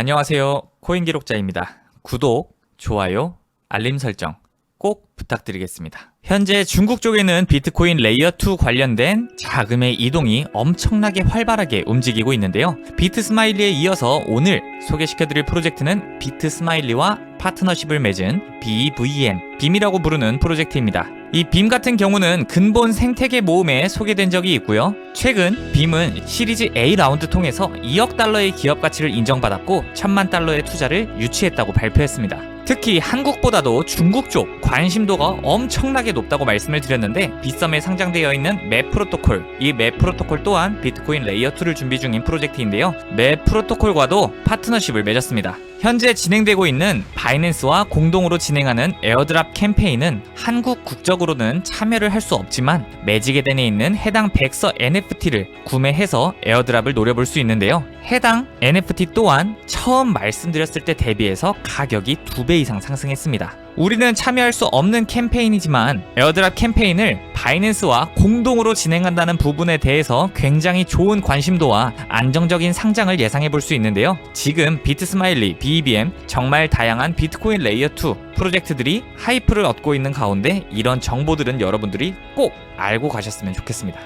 안녕하세요. 코인 기록자입니다. 구독, 좋아요, 알림 설정 꼭 부탁드리겠습니다. 현재 중국 쪽에는 비트코인 레이어 2 관련된 자금의 이동이 엄청나게 활발하게 움직이고 있는데요. 비트 스마일리에 이어서 오늘 소개시켜드릴 프로젝트는 비트 스마일리와 파트너십을 맺은 BVM, 빔이라고 부르는 프로젝트입니다. 이 빔 같은 경우는 근본 생태계 모음에 소개된 적이 있고요. 최근 빔은 시리즈 A 라운드 통해서 2억 달러의 기업 가치를 인정받았고 1000만 달러의 투자를 유치했다고 발표했습니다. 특히 한국보다도 중국 쪽 관심도가 엄청나게 높다고 말씀을 드렸는데 빗썸에 상장되어 있는 맵 프로토콜 이 맵 프로토콜 또한 비트코인 레이어 2를 준비 중인 프로젝트인데요. 맵 프로토콜과도 파트너십을 맺었습니다 현재 진행되고 있는 바이낸스와 공동으로 진행하는 에어드랍 캠페인은 한국 국적으로는 참여를 할 수 없지만 매직에덴에 있는 해당 백서 NFT를 구매해서 에어드랍을 노려볼 수 있는데요. 해당 NFT 또한 처음 말씀드렸을 때 대비해서 가격이 두배 이상 상승했습니다. 우리는 참여할 수 없는 캠페인이지만 에어드랍 캠페인을 바이낸스와 공동으로 진행한다는 부분에 대해서 굉장히 좋은 관심도와 안정적인 상장을 예상해 볼 수 있는데요. 지금 비트스마일리, BEBM 정말 다양한 비트코인 레이어 2 프로젝트들이 하이프를 얻고 있는 가운데 이런 정보들은 여러분들이 꼭 알고 가셨으면 좋겠습니다.